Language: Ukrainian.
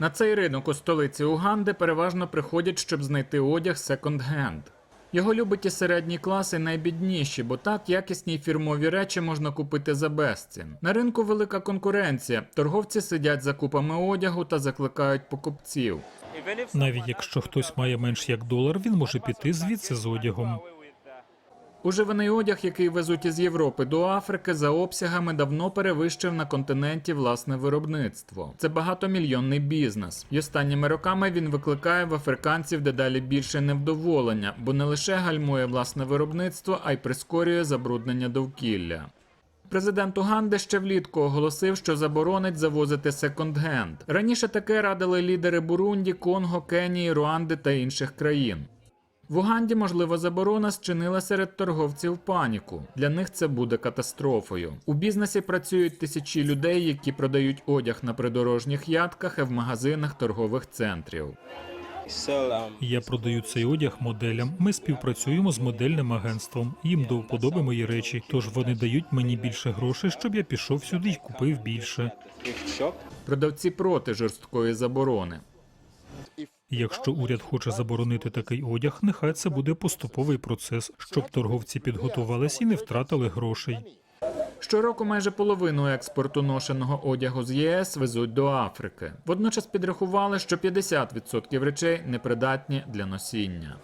На цей ринок у столиці Уганди переважно приходять, щоб знайти одяг секонд-хенд. Його любить і середній клас, і найбідніші, бо так якісні фірмові речі можна купити за безцін. На ринку велика конкуренція. Торговці сидять за купами одягу та закликають покупців. Навіть якщо хтось має менш як долар, він може піти звідси з одягом. Уживаний одяг, який везуть із Європи до Африки, за обсягами давно перевищив на континенті власне виробництво. Це багатомільйонний бізнес. І останніми роками він викликає в африканців дедалі більше невдоволення, бо не лише гальмує власне виробництво, а й прискорює забруднення довкілля. Президент Уганди ще влітку оголосив, що заборонить завозити секонд-хенд. Раніше таке радили лідери Бурунді, Конго, Кенії, Руанди та інших країн. В Уганді, можливо, заборона зчинила серед торговців паніку. Для них це буде катастрофою. У бізнесі працюють тисячі людей, які продають одяг на придорожніх ядках і в магазинах торгових центрів. Я продаю цей одяг моделям. Ми співпрацюємо з модельним агентством. Їм до вподоби мої речі, тож вони дають мені більше грошей, щоб я пішов сюди й купив більше. Продавці проти жорсткої заборони. Якщо уряд хоче заборонити такий одяг, нехай це буде поступовий процес, щоб торговці підготувалися і не втратили грошей. Щороку майже половину експорту ношеного одягу з ЄС везуть до Африки. Водночас підрахували, що 50% речей непридатні для носіння.